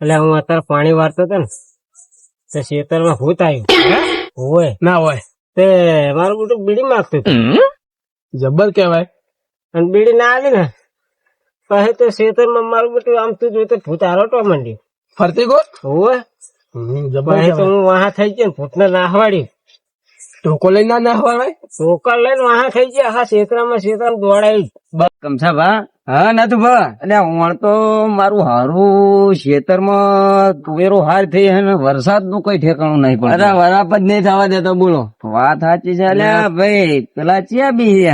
એટલે હું અત્યારે પાણી વારતો હતો ને તે ખેતરમાં ભૂત આવ્યું. હોય ના હોય. તે મારું બધું બીડી માગતું હતું. જબ્બર કેવાય અને બીડી ના આવી ને પછી તો ખેતરમાં મારું બધું આમ તું જોયું તો ભૂત આરોટવા માંડ્યું. ફરતી ગોત? હોય જબ્બર તો હું વાહ થઈ ગયો ને ભૂતને નાહવાડ્યું. ટોકો લઈને ના ના હોય લઈને વાહ થઈ ગયા હા ખેતરમાં ખેતરમાં દોડાવી કમસા ભા હા નાથુ ભા. એટલે હું તો મારું હારું ખેતરમાં તુવેરો હાર થઈ હે વરસાદનું કઈ ઠેકાણું નહીં પણ અરે વરાપ જ નહીં થવા દેતો બોલો. વાત સાચી છે અલ્યા ભાઈ પેલા ચિયા બી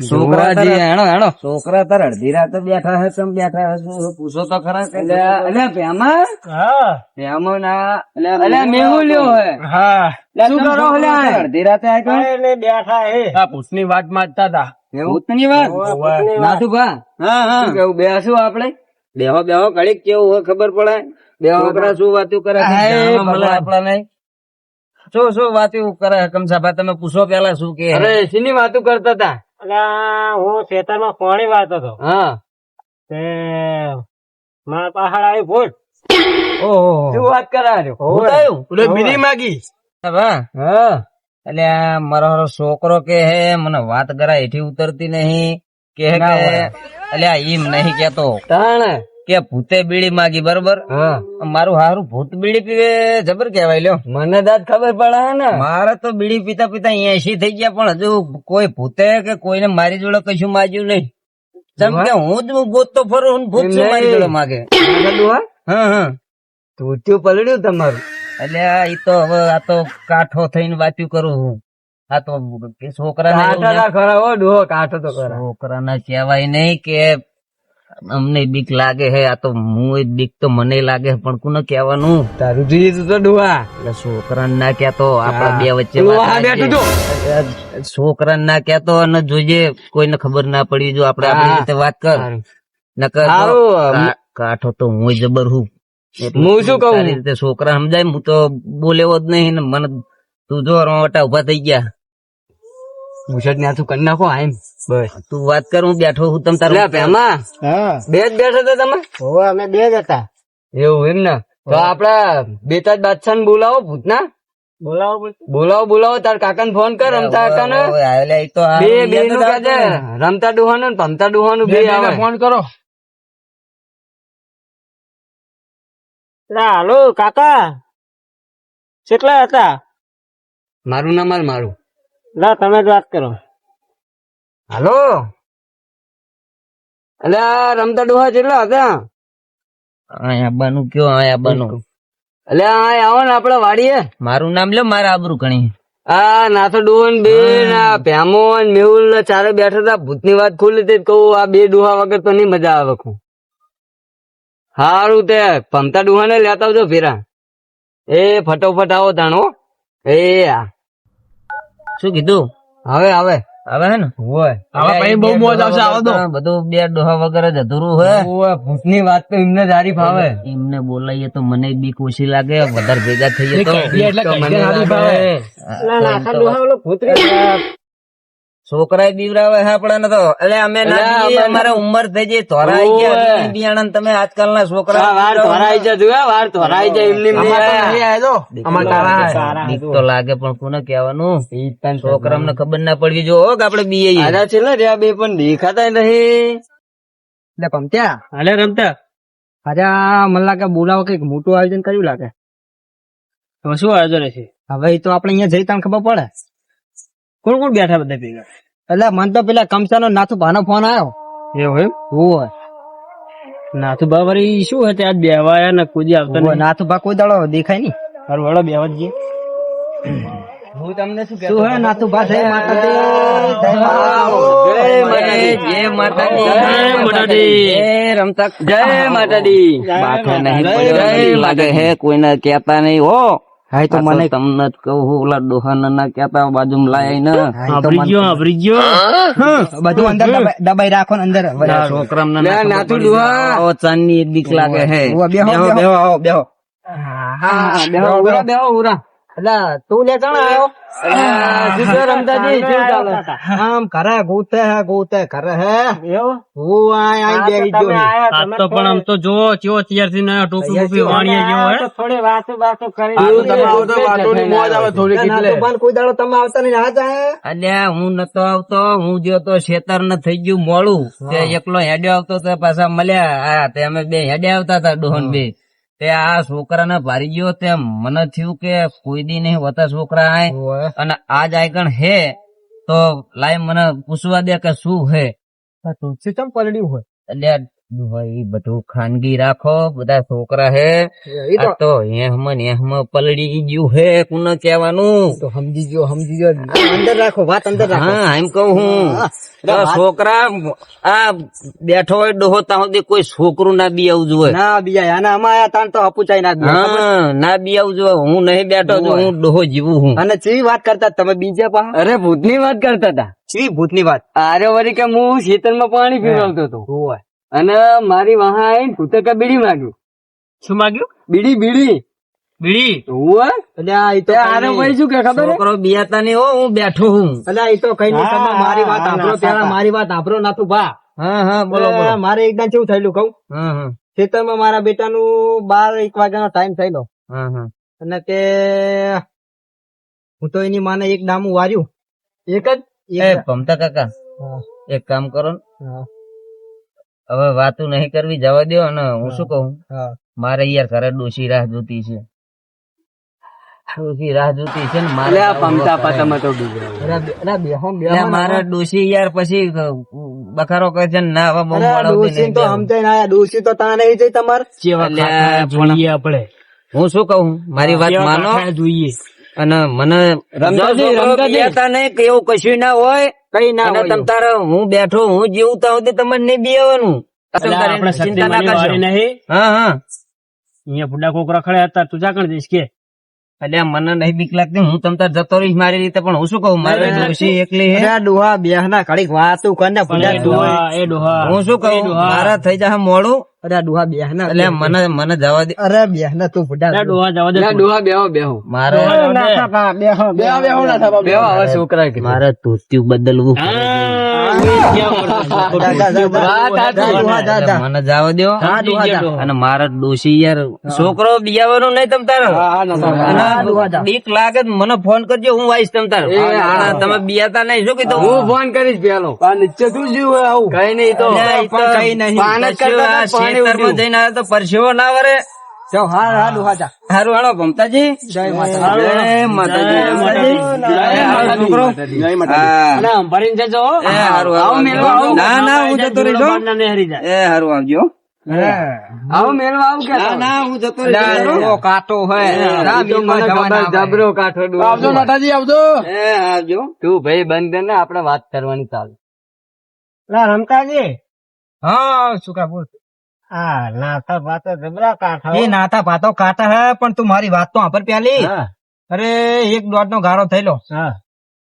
છોકરા જોવા હેણો હેણો છોકરા તાર અડધી રાતે બેઠા હે તમે બેઠા હે પૂછો તો ખરા અલ્યા પેમા હા. પેમો ના. અલ્યા મેહુલ લ્યો હે. હા શું કરો અડધી રાતે બેઠા હે. આ પૂછની વાત માંગતા હતા. શું આપડે બેહો બેહો ઘડીક કેવું હોય ખબર પડે. બે છોકરા શું વાતું કરે. આપણાને. શું શું વાતું કરે કમસાભા? તમે પૂછો પેલા શું કે. અરે શીની વાતું કરતા હતા? અલા, હું ખેતરમાં પાણી વાતો હતો. હા. તે મારા પહાડ આવી ભૂલ ઓહો. શું વાત કરાયો? ભૂત બીડી માગી? હા હા. એટલે મારો હારો છોકરો કે હે મને વાત કરા હેઠી ઉતરતી નહીં. કે હોય. અલ્યા નહીં કેતો. કે ભૂતે બીડી માગી બરોબર? મારું હારું ભૂત બીડી પીવે જબર કેવાય લ્યો. મને દાદ ખબર પડે ને. મારે તો બીડી પીતા પીતા એસી થઈ ગયા પણ હજુ કોઈ ભૂતે કે કોઈને મારી જોડે કશું માગ્યું નહીં. જેમ કે હું જ ગોતતો ફરું ભૂત મારી જોડે માગે. હા? હા તૂટ્યું પલડ્યું તમારું. એટલે ઈ તો હવે આ તો કાઠો થઈને વાતું કરું હું. આ તો છોકરા ના ખરા ડોહો કાંઠો તો ખરા. છોકરાને કહેવાય નહીં કે અમને બીક લાગે હે આ તો હું એ બીક તો મને લાગે પણ કોને કહેવાનું? તારું જોઈએ તો ડોહા. એટલે છોકરાને ના કહેતો આપડા બે વચ્ચે છોકરા. છોકરાને ના કહેતો અને જોઈએ કોઈને ખબર ના પડી જો આપડે આપડી રીતે વાત કર. નકર કાઠો તો હું જબર હું. હું શું કહું? રીતે છોકરા સમજાય હું તો બોલેવો જ નહીં ને મને તું જો રોટા ઊભા થઈ ગયા. મુશટ ને આથું કરી નાખો આમ બસ. તું વાત કર હું બેઠો હું તમ તારું બે જ બેઠો હતા તમે? હોવે, અમે બે જ હતા. એવું એમ ને? તો આપડા બેતાજ બાદશાહ ને બોલાવો ભૂતના. બોલાવો બોલાવો બોલાવો તાર કાકાને ફોન કર રમતા બે બે નું કાજે રમતા ડોહાનું ને ભમતા ડોહાનું બે આવે. ફોન કરો. હાલો કાકા. કેટલા હતા? મારું નામ હાલ મારું. લા તમે જ વાત કરો. હાલો? અલે રમતા ડોહા કેટલા હતા? અહીંયા બનુ કયો અહીંયા બનુ? અલ્યા અહીં આવો ને આપડે વાડીએ. મારું નામ લ્યો મારા આબરૂ ઘણી. આ નાથો ડોહન બે ના ભેમોન ને મેહુલ ચારે બેઠા હતા. ભૂતની વાત ખુલ્લી હતી કહું આ બે ડોહા વગર તો નહીં મજા આવે કહું હારું તે ભમતા ડોહા ને લેતા આવજો ફેરા. એ ફટોફટ આવો તાણો. એ આ. શું કીધું? હવે હવે હવે હે ને? હોય. હવે ભાઈ બહુ મોજ આવશે આવો તો. બધું બે ડોહા વગર જ અધૂરું હે. ભૂતની વાત તો એમને જારી ફાવે. એમને બોલાઈએ તો મને બી ખુશી લાગે વધારે ભેગા થઈએ તો એટલે મને ડોહા ઓલો ભૂત રે. છોકરા બીવરાવે હે આપડાને તો એટલે અમે ના અમારે ઉંમર થઈ જાય ધોરાઈ ગયા. બિયાણા ને તમે આજકાલના છોકરા વાર ધોરાઈ જાય જોયા વાર ધોરાઈ જાય તો લાગે પણ કોને કહેવાનું? છોકરામને ખબર ના પડવી જો હો કે આપડે બીએ આના ને રહ્યા બે પણ દેખાતા નહીં. એટલે પમત્યા હાલે રમતા. આજે મને લાગે બોલાવો કંઈક મોટું આયોજન કર્યું લાગે. તો શું આયોજન છે હવે તો આપણે અહીંયા જઈ તને ખબર પડે. કોણ કોણ બેઠા બધા ભેગા? એટલે મને તો પેલા કમસાનો નાથુ ભાનો ફોન આવ્યો એવો એમ? હોય. નાથુ બાબરી શું હે આજ બેવાયા ને કુદી આવતા. નાથુ ભા કોઈ દાડો દેખાય નહીં. મારું વડો બેવા જઈએ. હું તમને શું શું હે નાથુ ભા જય માતાજી. જય માતાજી. જય માતાજી. જય માતાજી. જય રમતા જય માતાજી. બાથે નહીં જય પડ્યો. હે કોઈને કહેતા નહીં હો. હા એ તો મને તમને જ કહું હું ઓલા ડોહાને ના કેતા બાજુમાં લાય ને. આવરી ગયો આવરી ગયો બધું અંદર દબાઈ- રાખો ને અંદર. છોકરામને લે, ના પડી ડોહા. જાય. ચાંદની એક બીક લાગે હે. બેહો, બેહો, બેહો. બેહો. હા બેહો ઉરા બેહો ઉરા. એટલે તું લે ચાણ આવ્યો અલ્યા, શું શું ચાલે? આમ કરે ગોતે હે ગોતે કરે હે. હું આય આય બેહી ગયો તમે આજ તો પણ આમ તો જો ચેવો તૈયાર થઈને આવ્યો, ટોપી વાણીએ જેવો હે. થોડી વાતો બાતો કરી આ તમે આવો તો વાતોની મોજ આવે થોડીક ના, પણ કોઈ દાડો તમે આવતા નહીં આ જાય અલ્યા હું નતો આવતો હું જો તો શેતર ને થઈ ગયું મોડું. તે એકલો હેડ્યો આવતો તો પાછા મળ્યા. હા તે અમે બે હેડ્યા આવતા હતા ડોહન બે. તે આ છોકરાને ભારી ગયો તે મને થયું કે કોઈ દી નહીં હોતા છોકરા આય. અને આજ આઈકણ હે તો લાઈ મને પૂછવા દે કે શું હે. તુલસી ચમ પલડ્યું હોય? અલ્યા ભાઈ બધું ખાનગી રાખો બધા છોકરા હે. તો આ તો એહમ ને પલડી ગયું હે કોને કહેવાનું. તો સમજી ગયો સમજી ગયો. અંદર રાખો વાત અંદર રાખો. હા એમ કહું હું. છોકરા આ બેઠો હોય ડોહો ત્યાં સુધી કોઈ છોકરું ના બી આવું જોઈએ ના બી આના આમાં આયા તાણ તો અપુચાઈ ના. હા ના બી આવું જોઈએ હું નહીં બેઠો છું હું ડોહો જીવું હું. અને ચી વાત કરતા તમે બીજા પા? અરે ભૂતની વાત કરતા હતા ભૂત ભૂતની વાત? અરે વળી કે હું ખેતરમાં પાણી પીવડાવતો હતો. અને મારી વહા આવીને ભૂતે કે બીડી માંગ્યું શું માગ્યું બીડી બીડી. બીડી? હું એટલે આ તો આરે ભાઈ શું કે ખબર છોકરો બિયાતા નહીં હો હું બેઠો હું. એટલે ઈ તો કઈ નહીં તમે મારી વાત આપરો પેલા મારી વાત સાંભળો નાથુ ભા. હા હા બોલો બોલો. મારે એકદમ કેવું થયેલું કહું? હા હા. ખેતરમાં મારા બેટાનું બાર એક વાગ્યાનો ટાઈમ થયેલો. હા હા. અને તે હું તો એની માને એક ડામું વાર્યું. એક જ? એ ભમતા કાકા એક કામ કરો ને. હા, હવે વાતું નહીં કરવી જવા દો અને હું શું કહું? મારે યાર ઘરે ડોસી રાહ જોતી છે. રાહ જોતી છે ને મારે પમતા ખરે. પતામાં તો ને ને મારે ડોશી યાર પછી બખારો કરે છે ને ના હવે બહુ નહીં તો. સમજાય ના ડોસી તો તા નહીં જઈ તમાર. જોઈએ આપણે. હું શું કહું? મારી વાત માનો. જોઈએ. અને મને જો રમતાજી. નહીં કે એવું કશું ના હોય. કઈ ના હોય તમ તારે હું બેઠો હું જીવું ત્યાં સુધી તમારે નહીં બેવાનું ચિંતા ના કરશો. હા હા. અહીંયા બુડા કોકરા ખડ્યા હતા તું જાકણ દઈશ કે? એટલે મને નહીં બીક લાગતી હું તમ તાર જતો રહીશ મારી રીતે પણ હું શું કહું? મારે ડોશી એકલી હે. ડોહા બેહ ના ઘડીક વાતું કર ને એ ડોહા એ ડોહા. હું શું કહું? મારા થઈ જાય મોડું. અરે ડોહા બેહ ના એટલે મને મને જવા દે. અરે બેહ ના તું ફૂટા ડોહા જવા દે અલ્યા, ડોહા બેહો બેહો. મારે બેહો બેહો. બેહો હવે છોકરા કે મારે ધોતિયું બદલવું છોકરો બિયાવાનો નહીં તમ તારે બીક લાગે મને ફોન કરજો હું વાઈશ તમ તારે તમે બિયાતા નહીં શું કીધું હું ફોન કરીશ પેલો નીચે શું જીવ આવું કઈ નહીં તો કઈ નહીં. જઈને તો પરસેવો ના વરે જાઓ, હા હા જા. હારું હાલો ભમતાજી જય માતા જય માતાજી. જય માતાજી. જય મારા છોકરો હા. જજો એ હારું આવો હારું. આવો. ના ના હું જતો રહીશ હો. બારના નહીં હરી જાય. એ હારું આવજો. આવો મેળવા આવું કે ના ના હું જતો અલ્યા, રહીશ ડોહો કાંટો હે. ના, ઈ તો. એ આવજો. ભાઈ બંધ કર ને આપણે વાત કરવાની ચાલુ. રમતાજી. હા શું કા બોલ. હા નાથા પાતો જબરા કાંઠા એ નાતા પાતો કાંટા હે પણ તું મારી વાત તો આપર પ્યાલી. અરે એક દોઢ નો ગાળો થયેલો હા.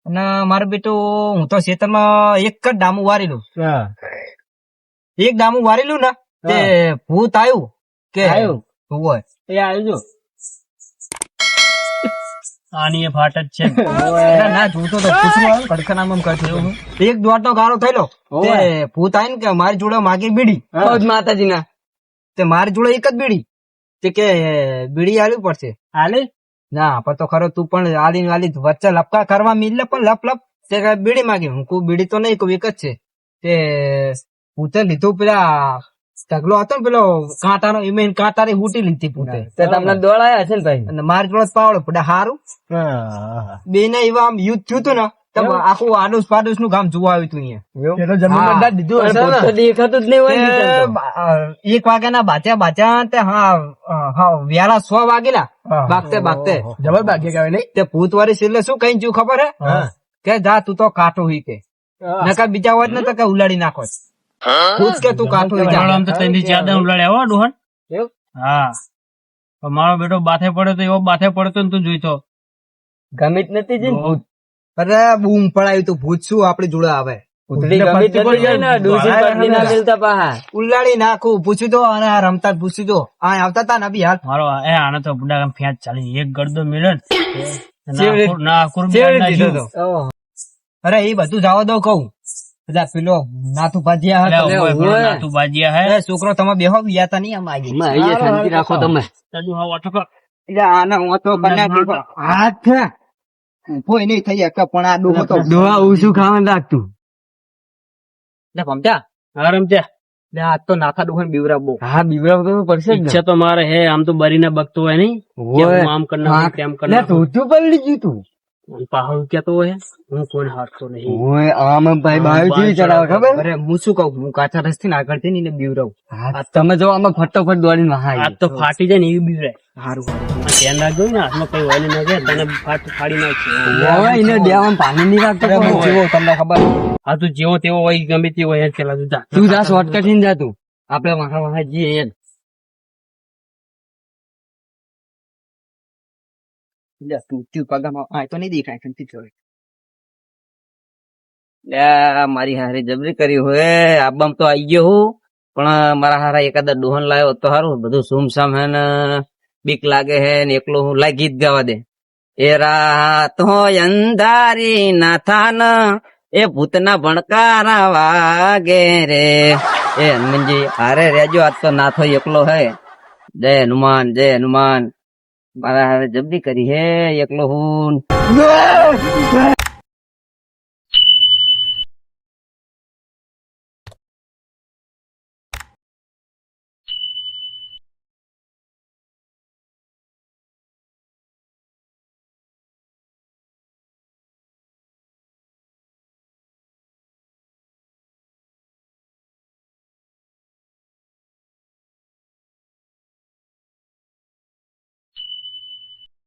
અને મારું બેટું હું તો ખેતરમાં એક જ ડામું વારેલું એક ડામું વારેલું ને તે ભૂત આવ્યું કે આવ્યું? હોય. એ આવજો આની એ ફાટ જ છે. ના, ના જોતો તો પૂછવું કરતો હતો. એક દોઢ નો ગાળો થયેલો ભૂત ભૂત આવીને કે મારી જોડે માગી બીડી. માતાજી ના તે મારી જોડે એક જ બીડી. તે કે બીડી આલવી પડશે. હાલે? ના પણ તો ખરો તું પણ આલી આલી વચ્ચે લપકા કરવા મિલે પણ લપ લપ. તે બીડી માગી. હું કું બીડી તો નહીં કું એક જ છે. તે પૂતે લીધું પેલા ઢગલો હતો ને પેલો કાંટાનો એમાં કાંટાની હૂટી લીધી પૂતે. તે તમને દોડાયા છે ને ભાઈ? અને મારી જોડે પાવડો પડે હારું. બે ને એવા આમ યુદ્ધ થયું હતું ને આખું આડોશ પાડોશનું કામ જોવા આવ્યું હતું અહીંયા હા. દીધું હશે ને? તો દેખાતું જ નહીં હોય તે તો. એક વાગ્યાના બાચ્યા બાચ્યા તે હા હા વ્યારા સો વાગેલા. બાગતે બાગતે જબર બાગે કહેવાય નહીં? તે ભૂત વાળી એટલે શું કઈ જ્યું ખબર હે? કે જા તું તો કાઠો હોય કે. નકર બીજા વાત ને તો કે ઉલાડી નાખો. પૂછ કે તું કાઠો હોય જા. આમ તો ત્યાંથી જ્યાદા ઉલાડ્યા હો ડોહન? હા. મારો બેટો બાથે પડ્યો તો એવો બાથે પડતો ને તું જોઈતો. ગમે નથી જી ભૂત. અરે બૂમ પડાયું તું ભૂત શું આપડી જોડે આવે. ઉલ્લાડી નાખું પૂછી દો અને આ રમતા જ પૂછી દો. આ આવતા તા ને બી હાલ. મારો એ આને તો બુડા ફેંચ ચાલી એક ગડદો મિલે ને ચેવડી- ના ના કુરબી ચેવડી ના દીધો જીવ. તો. અરે એ બધું જવા દો કહું. બધા પેલો નાથુ ભાજીયા પેલો હે. છોકરો તમે બેહો ગયા તા નહીં આમ શાંતિ રાખો તમે. આના હું તો હાથ છે. કોઈ નહીં થઈ શકે પણ આ ડોહો તો ડોહા ઓછું ખાવાનું લાગતું. લે ભમતા હા રમત્યા લે આ તો નાથા ડોહન બીવરાવો હા બીવરા તો પડશે ઈચ્છા તો મારે હે આમ તો બરીને બગતો હોય નહીં. આમ કરના તેમ કરના. ધોતું પલળી ગયું તું. પાહડ કેતો હોય? હું કોણ હારતો નહીં. ઓય આમ ભાઈ બાયું કેવી ચડાવે ખબર? અરે હું શું કહું? હું કાચા રસ્તે આગળથી ને બીવરાવું તમે જો આમાં ફટોફટ દોડીને વહાઈ. આ તો ફાટી જાય ને એવી બીવરાય સારું ધ્યાન રાખજો ને હાથમાં કઈ હોય ના જાય તને ફાટ ફાડી નાખશે. હવે એને દેવામાં પાણી નહીં રાખતો અરે હું કોઈ. જેવો તમને ખબર? હા તું જેવો તેવો હોય ગમે તેવો હોય પેલા તું જા. તું જા શોર્ટકટથી જા તું. આપડે વાહા વાહા જઈએ લે તું તું પગામાં આ તો નહીં દેખાય કંઈ જોઈ લે મારી હારે જબરી કરી હોય આબામ તો આવી ગયો હું પણ મારા હારા એકાદા ડોહન લાવ્યો તો સારું બધું સુમસામ હે ને બીક લાગે હે ને એકલો હું લાઈ ગીત ગાવા દે એ રાત હોય અંધારી ના થાન એ ભૂતના ભણકારા વાગે રે એ હનુમાનજી હારે રેજો આજ તો નાથો એકલો હે જય હનુમાન જય હનુમાન મારા હારે જબરી કરી હે એકલો હું.